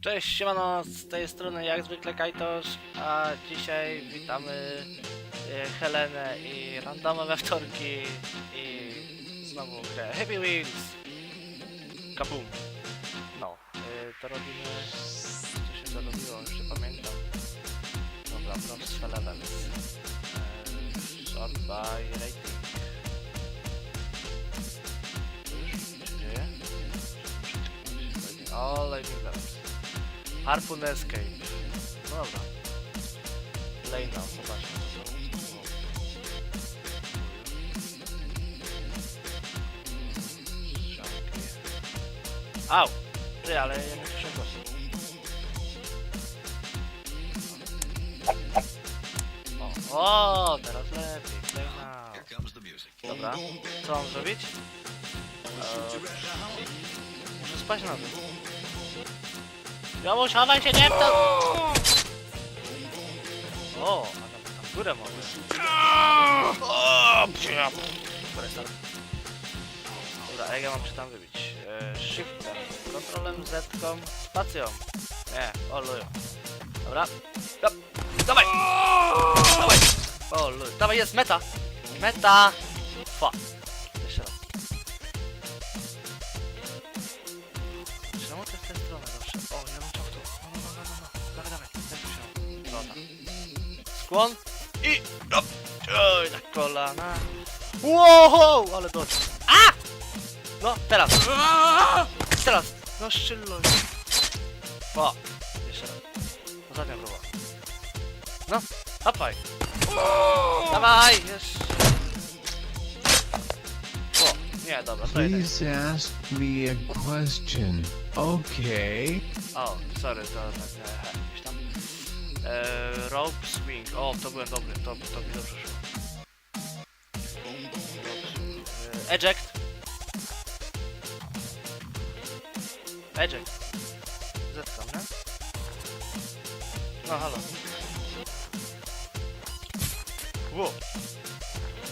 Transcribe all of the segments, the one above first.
Cześć, siemano, z tej strony jak zwykle Kajtosz, a dzisiaj witamy e, Helenę i randomowe wtorki i znowu grę Happy Wheels. Kabum. No, e, to robimy, co się zarobiło, już nie pamiętam. Dobra, prostsze levels. E, Sort by rating. Już się dzieje? Harpoon Escape. No dobra. Lejna, zobaczmy. Au! Ty, ale ja nie słyszę głosu. O, o, teraz lepiej. Lejna. Here comes the music. Dobra. Co mam zrobić? Eee, muszę spać na tym. Jomuś, chowaj się, nie w to! O, a tam, tam w górę mogę. O, psia. Dobra, stary. Dobra, jak ja mam się tam wybić? E, shiftem, kontrolem Z, spacją. Nie, o luju. Dobra. Da, dawaj! Dawaj! O luju. Dawaj, jest meta! Meta! Fuck. I... No. Oj, na kolana. Wow, ale dobrze. A! No, teraz. Teraz. No, szczylo. O, jeszcze raz. Ostatnia próba. No, hapaj. Dawaj, jeszcze. O, nie, dobra, to jednak. Please ask me a question. Okay. O, sorry, to tak, e, gdzieś tam. E, rope swing. O, to byłem dobry, to, to mi dobrze szło. E, eject. Eject. Zetkam, nie? No, halo. Ło.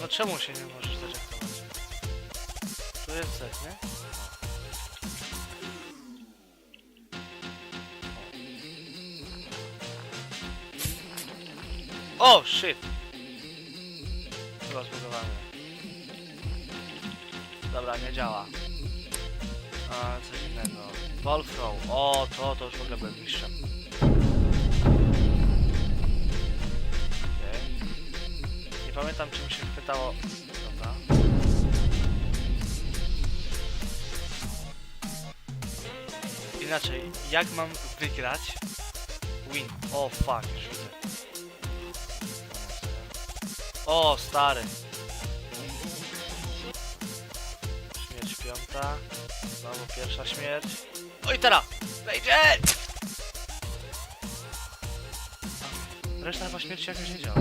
No czemu się nie możesz zejectować? Tu jest set, nie? O, shit! Chyba. Dobra, nie działa. A, coś innego. Ball throw. O, to, to już w ogóle byłem mistrzem. Okej. Nie pamiętam, czym się chwytało. Dobra. Inaczej, jak mam wygrać? Win. O, fuck, O, stary. Śmierć piąta. Znowu pierwsza śmierć. Oj, teraz! Wejdzie! Reszta chyba śmierci jakoś nie działa.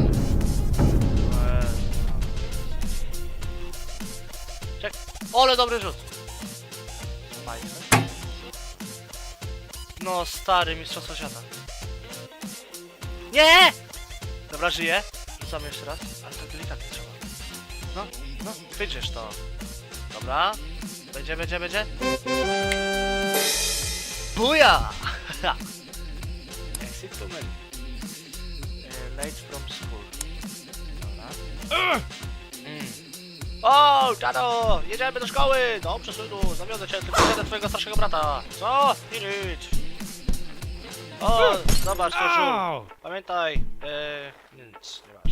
Czek. Ole, dobry rzut! No, stary, mistrzostwo świata. Nie! Dobra, żyję. Rzucamy jeszcze raz, ale to delikatnie trzeba. No, no, wyjdziesz to. Dobra. Będzie, będzie, będzie. Buja! Exit to menu. Late from school. Dobra. Mm. O, Tado! Jedziemy do szkoły! Dobrze, synu, zawiodę cię, tylko jedę twojego starszego brata. Co? Nie nic. O, zobacz, to żół. Pamiętaj, e, nic, nieważne.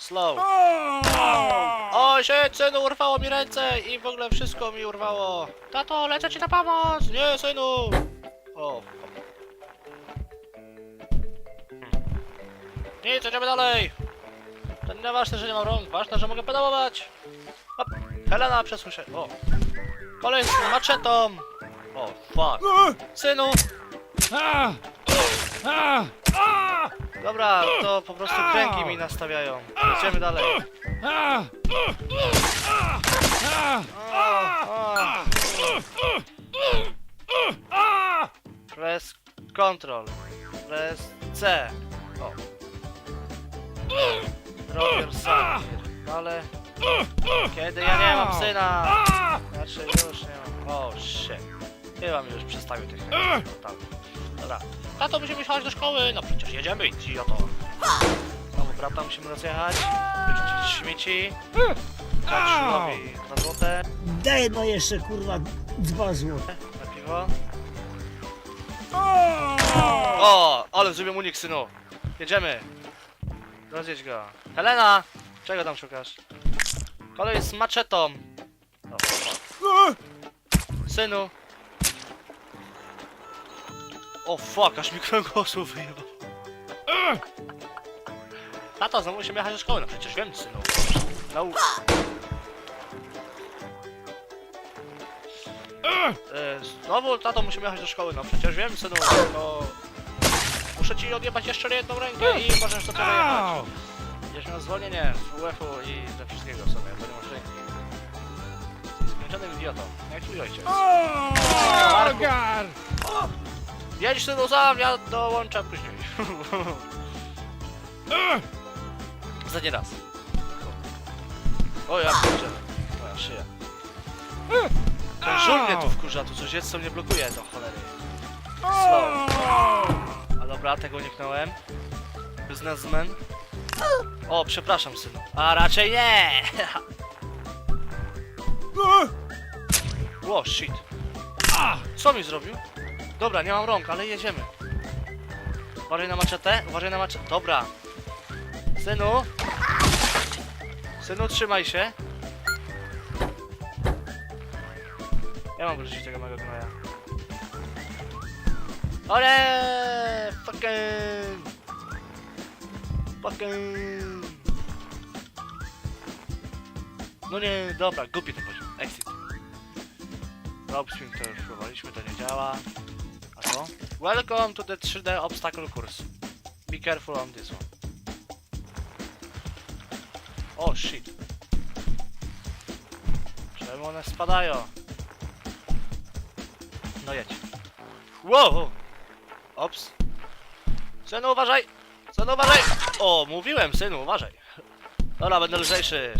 Slow. O, shit, synu, urwało mi ręce i w ogóle wszystko mi urwało. Tato, lecę ci na pomoc! Nie, synu! O. Nic, jedziemy dalej! To nie ważne, że nie mam rąk, ważne, że mogę pedałować! Hop. Helena, przesuń się. O. Kolej z maczetą! O, fuck. Synu! Dobra, to po prostu kręgi mi nastawiają. Jedziemy dalej. O, o. Press Control. Press C. O. Your son. Ale... Kiedy ja nie mam syna? Znaczy już nie mam. O, shit. Chyba mi już przestawił tych tam. Dobra. Tato, musimy jechać do szkoły. No przecież jedziemy, idioto. Znowu brata musimy rozjechać. Wyrzucić śmieci. Dać 2 złote Daj no jeszcze kurwa dwa złote. na piwo. O, ale zrobię unik, synu. Jedziemy. Rozjedź go. Helena! Czego tam szukasz? Kolej z maczetą. O, o. Synu. O fuck, aż mi kręgosłup wyjebał. Tato, znowu musimy jechać do szkoły. No przecież wiem, synu. No. E, Znowu, tato, musimy jechać do szkoły. No przecież wiem, synu. No... Muszę ci odjebać jeszcze jedną rękę i możesz do tego jechać. Będziesz miał zwolnienie z UF-u i ze wszystkiego sobie, bo nie masz ręki. Jesteś idiotą, jak twój ojciec. Marku. Jedź synu sam, ja dołączę później. Ostatni raz. O ja kurczę, moja szyja. Ten żul mnie tu wkurza, tu coś jest, co mnie blokuje, to cholery. Slow. A dobra, tego uniknąłem. Businessman. O, przepraszam, synu. A raczej nie! Ło, shit. Co mi zrobił? Dobra, nie mam rąk, ale jedziemy. Uważaj na maczetę, uważaj na maczetę. Dobra. Synu. Synu, trzymaj się. Ja mam wyrzucić tego mego gnoja. Ale fucking fucking No nie, dobra, głupi ten poziom. Exit. Swing to już próbowaliśmy, to nie działa. Co? Welcome to the 3D obstacle course. Be careful on this one. O shit. Czemu one spadają? No jedź. Wow! Ops. Synu, uważaj! Synu, uważaj! O, mówiłem, synu, uważaj. Dobra, będę lżejszy.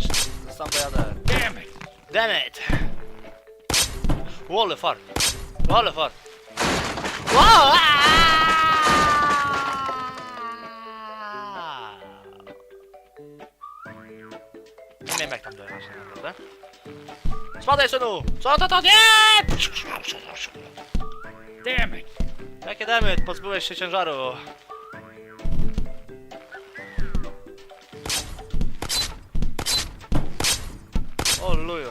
Sam pojadę. Damn it! Damn it! O, ale fart. O, ale fart. Wow! Nie wiem jak tam dojechać tak naprawdę. Spadaj synu! Co to to? Nie! Damn it! Jakie damy? Pozbyłeś się ciężaru. O luju.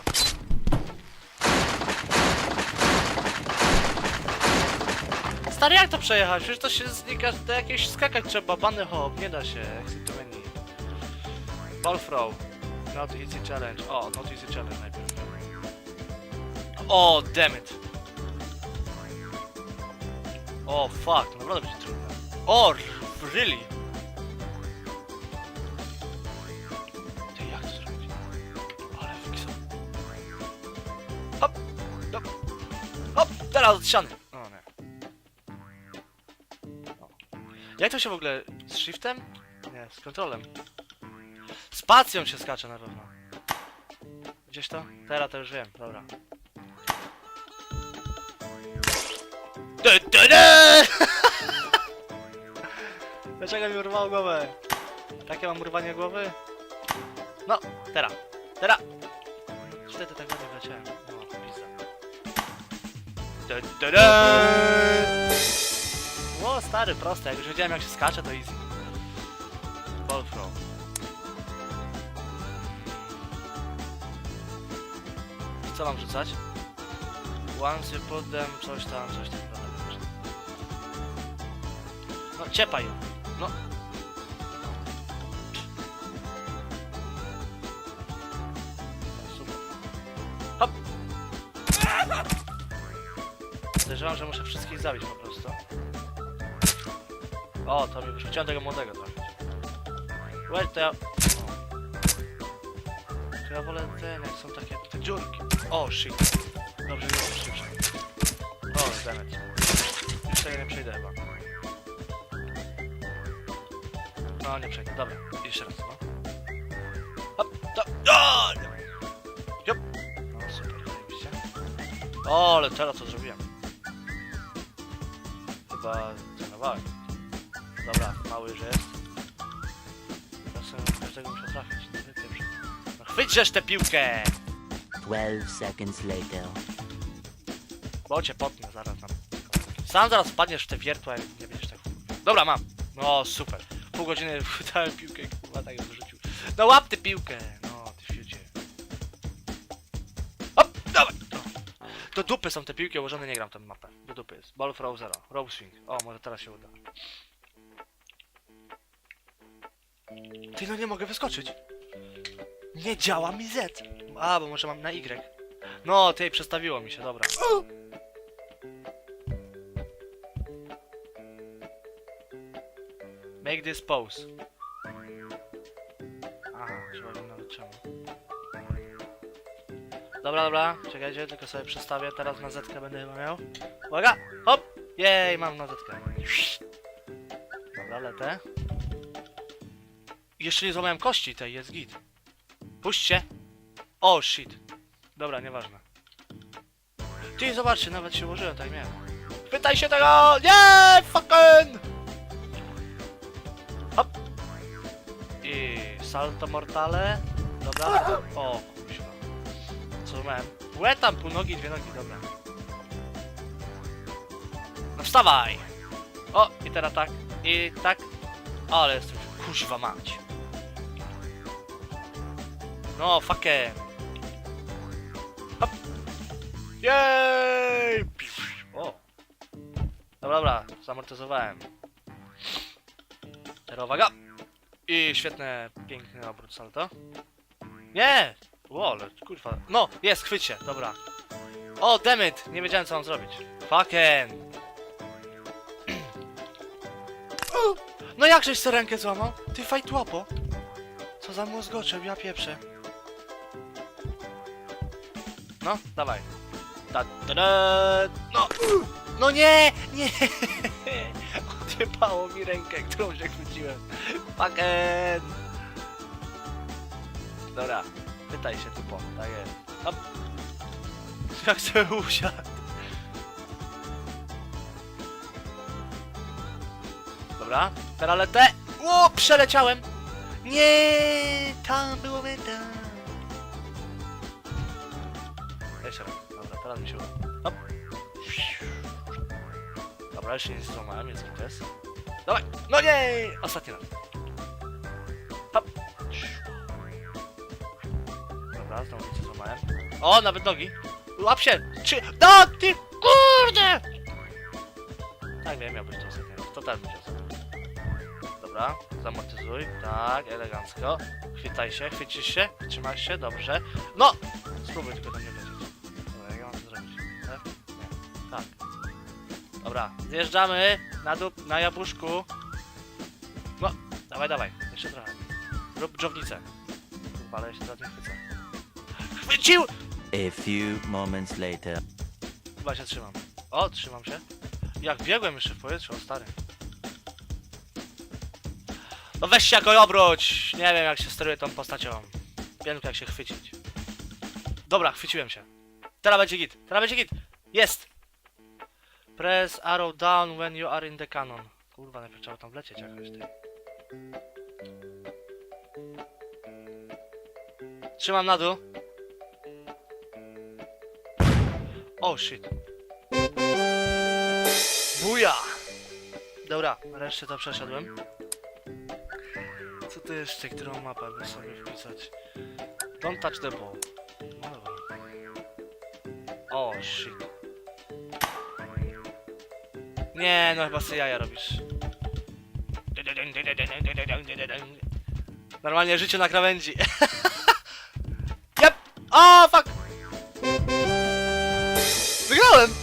Stary, jak to przejechać? Przecież to się znika, to jakieś skakać trzeba, bany hop, nie da się. Exit to menu. Ball throw. Not easy challenge. O, not easy challenge najpierw. O, damn it. O, fuck, naprawdę będzie trudne. O, really? Jak to zrobić? Hop, hop, teraz od. Jak to się w ogóle, z shiftem? Nie, z kontrolem. Spacją się skacze na pewno. Gdzieś to? Teraz to już wiem, dobra. Du, du, du! Dlaczego mi urwało głowę? Takie mam urwanie głowy? No, teraz, teraz! Wtedy tak ładnie wleciałem. No, pizza. Du, du, du! Stary, proste. Jak już wiedziałem jak się skacze, to easy. Ball throw. Co mam rzucać? Once you put them, coś tam, coś tam. No, ciepaj ją. No. Super. Że muszę wszystkich zabić po prostu. O, to mi wyszło. Chciałem tego młodego trafić. Wait, to ja... To ja wolę ten, jak są takie te dziurki. O, shit. Dobrze, nie wiem, szybciej. O, dammit. Już tego nie przejdę chyba. No, nie przejdę. Dobra, jeszcze raz, no. Hop, to... O! nie. Hop. No, super, zajebiście. O, ale teraz co zrobiłem. chyba cenowałem. Dobra, mały sobie każdego muszę trafić. No, wypieprz. no chwyćżesz tę piłkę! 12 seconds later. Bo cię potnę zaraz tam. Sam zaraz wpadniesz w te wiertła, jak nie będziesz tak... Dobra, mam. No, super. Pół godziny wydałem piłkę, kurwa, tak ją wyrzucił. No łap tę piłkę! No, ty fiucie. Hop, dawaj! No. Do dupy są te piłki ułożone, nie gram tam mapę. Do dupy jest. Ball for zero. Row swing. O, może teraz się uda. Ty, no nie mogę wyskoczyć. Nie działa mi Z. A, bo może mam na Y. No, tej przestawiło mi się, dobra. Make this pose. Aha, trzeba go nawet czemu. Dobra, dobra, czekajcie, tylko sobie przestawię, teraz na zetkę będę chyba miał. Uwaga, hop! Jej, mam na zetkę. Dobra, lecę. Jeszcze nie złamałem kości tej, jest git. Puśćcie. O, shit. Dobra, nieważne. Ty, zobaczcie, nawet się ułożyłem, tak. Pytaj się tego! Nie! Fucking! Hop! I salto mortale. Dobra. O, kuźwa. Co miałem? Łe tam, pół nogi, dwie nogi, dobra. No wstawaj! O, i teraz tak, i tak. Ale jestem kuźwa mać. No, fucking. Hop! Jej! O! Dobra, dobra, zamortyzowałem. Teraz uwaga! I świetne, piękny obrót salto. Nie! Ale kurwa. No, jest, chwyć się, dobra. O, dammit! Nie wiedziałem co mam zrobić. Fucking! No jakżeś sobie rękę złamał? Ty fajt łapo! Co za mózgoczek, ja pieprzę. No, dawaj. Ta, ta, da. No! No nie! Nie! Odjebało mi rękę, którą się chwyciłem. Fucking! Dobra, pytaj się tu po, tak jest. Hop. Jak sobie usiadł. Dobra, teraz lecę. O, przeleciałem! Nie, tam było meta. Teraz mi się. Hop. Dobra, jeszcze nie złamałem, jest gites. Dawaj! No nie! Ostatni raz. Hop. Dobra, znowu nic nie złamałem. O, nawet nogi. Łap się! Czy... No, ty kurde! Tak, wiem, miał być to ostatni raz. To też będzie ostatni raz. Dobra, zamortyzuj. Tak, elegancko. Chwytaj się, chwycisz się, trzymaj się, dobrze. No! Spróbuj tylko do mnie wlecieć. Dobra, zjeżdżamy na dół, na jabłuszku. No, dawaj, dawaj, jeszcze trochę. Rób dżownicę. Kurwa, ale się teraz nie chwycę. Chwycił! A few moments later. Chyba się trzymam. O, trzymam się. Jak biegłem jeszcze w powietrzu, o stary. No weź się jakoś obróć! Nie wiem jak się steruje tą postacią. Wiem jak się chwycić. Dobra, chwyciłem się. Teraz będzie git, teraz będzie git! Jest! Press arrow down when you are in the cannon. Kurwa, najpierw trzeba tam wlecieć jakoś, ty. Trzymam na dół. O, shit. Buja! Dobra, resztę to przeszedłem. Co to jeszcze, którą mapę by sobie wpisać? Don't touch the ball. No dobra. O, shit. Nie, no chyba sobie jaja robisz. Normalnie życie na krawędzi. Yep! O, fuck! Wygrałem!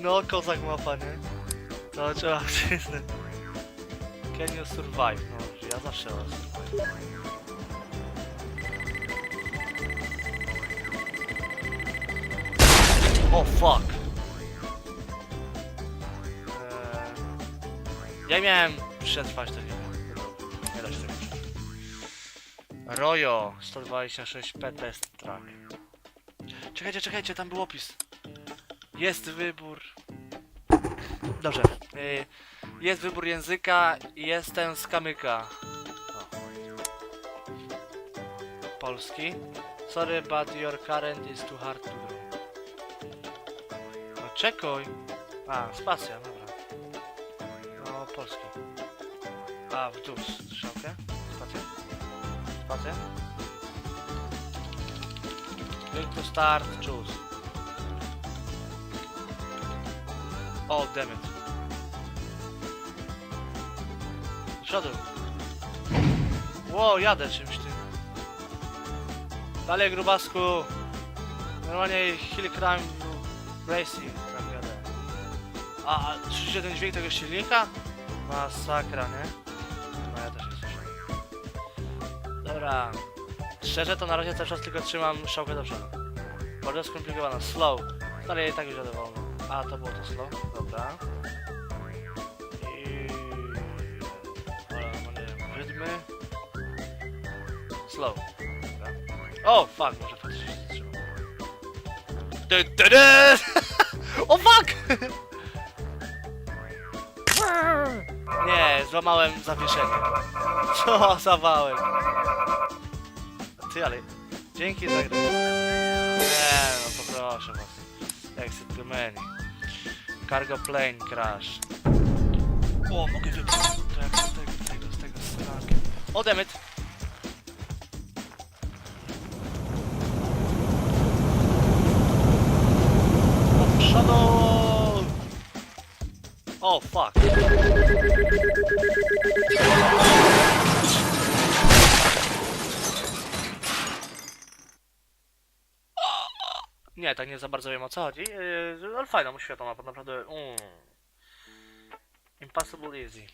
No, kozak mapa, nie? To trzeba przyznać. Can you survive? No, ja zawsze was survive. O, fuck! Eee, ja miałem przetrwać to nie. Nie da się tego przetrwać. Rojo 126 P test track. Czekajcie, czekajcie, tam był opis. Jest wybór. Dobrze. y, Jest wybór języka i jestem z kamyka. Polski. Sorry, but your current is too hard to do. Czekaj. A, spacja, dobra. No, polski. A, w dół strzałkę. Spacja. Spacja. Click to start, choose. O. Do przodu. Ło, jadę czymś tym. Dalej, grubasku. Normalnie Hill Crime Racing. A, a słyszycie ten dźwięk tego silnika? Masakra, nie? No ja też nie słyszę. Dobra. Szczerze to na razie cały czas tylko trzymam strzałkę do przodu. Bardzo skomplikowana. Slow. Ale i tak już jadę wolno. A, to było to slow. Dobra. I... Ale mamy rytmy. Slow. Dobra. O, fuck, może faktycznie się dy! O, fuck! złamałem zawieszenie. Co za wałek. Ty, ale... Dzięki za grę. Nie, no poproszę was. Exit to menu. Cargo plane crash. O, mogę wybrać tego, z tego, z tego, z tego, z rankiem. O, dammit! Do przodu! O, fuck. Tak nie za bardzo wiem o co chodzi, yy, ale fajna mu świetna mapa, naprawdę. Mm. Impossible easy.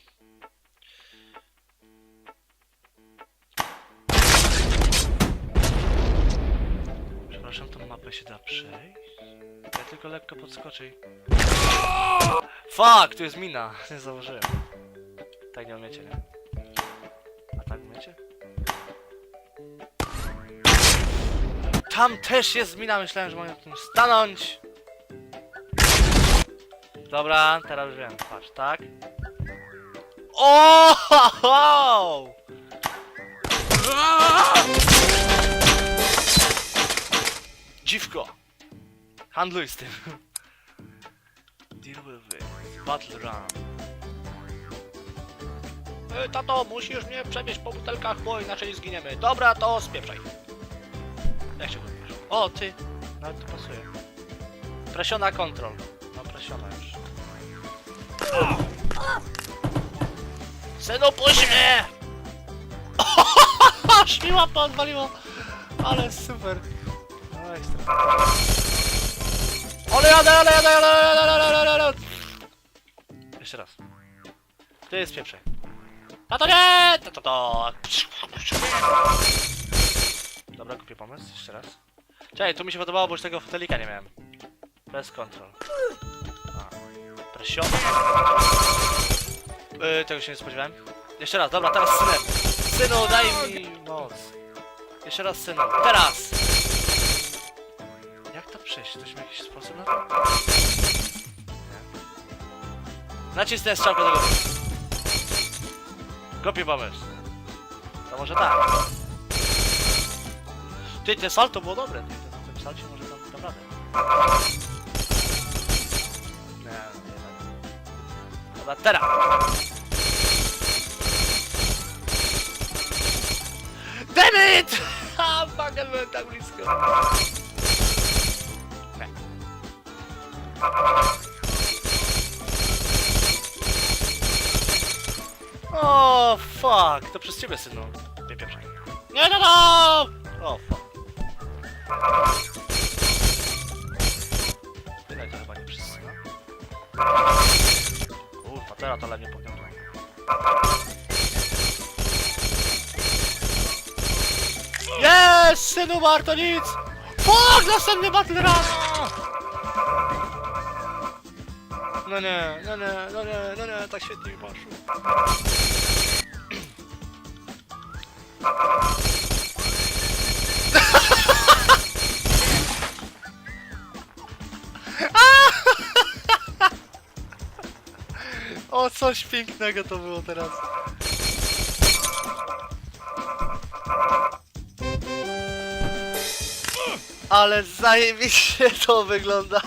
Przepraszam, tą mapę się da przejść? Ja tylko lekko podskoczę i... Fuck, tu jest mina! Nie założyłem. Tak nie umiecie, nie? Tam też jest mina, myślałem, że mogę tym stanąć. Dobra, teraz wiem. Patrz, tak. O! Dziwko! Handluj z tym. Deal with it. Battle run. E, tato, musisz mnie przewieźć po butelkach, bo inaczej zginiemy. Dobra, to spieprzaj. Jak się? O, ty! Nawet to pasuje. Presiona kontrol. No, presiona już. Synu, puść mnie! Aż mi łapa odwaliło! Ale super. No ekstra. Ale jadę, ale jadę, ale jadę, ale jadę, ale jadę. Jeszcze raz. To jest pieprzej. A to nie! To, to, to. Dobra, kupię pomysł. Jeszcze raz. Czekaj, tu mi się podobało, bo już tego fotelika nie miałem. Bez kontrol. A. Pression. Yy, tego się nie spodziewałem. Jeszcze raz, dobra, teraz synem. Synu, daj mi moc. Jeszcze raz, synu. Teraz! Jak to przejść? Ktoś ma jakiś sposób na to? Nacisnę strzałkę góry. Kopię pomysł. To może tak. Ty, te salto było dobre. Tym salcie może tam dam radę. Nie, nie, nie. Dobra, teraz. Damn it! Ha, fucking byłem tak blisko. Nie. O, fuck, to przez ciebie, synu. Nie pieprzaj. Nie, no! O, fuck. Kurwa, teraz to ale mnie pogniotło. Jest, synu warto nic! Fuck, następny battle run! No nie, no nie, no nie, no nie, tak świetnie mi poszło. O, coś pięknego to było teraz. Ale zajebiście to wygląda.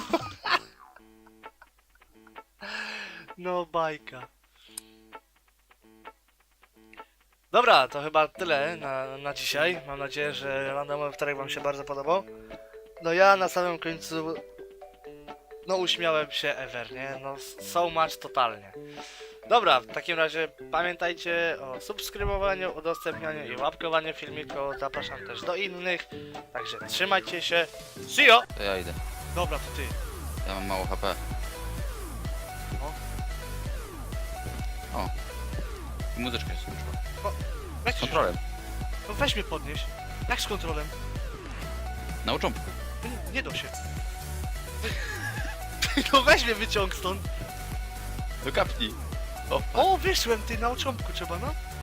No bajka. Dobra, to chyba tyle na, na dzisiaj. Mam nadzieję, że randomowy wtorek wam się bardzo podobał. No ja na samym końcu no uśmiałem się ever, nie? No so much totalnie. Dobra, w takim razie pamiętajcie o subskrybowaniu, udostępnianiu i łapkowaniu filmiku. Zapraszam też do innych. Także trzymajcie się. See ya! To ja idę. Dobra, to ty. Ja mam mało HP. O. O. I muzyczka jest słyszła. Weź, Z kontrolem. No weź mnie podnieś. Jak z kontrolem? Na. Nie, nie da się. No weź mnie wyciąg stąd. Do kapni. O, O, wyszłem ty na ocząbku trzeba, no.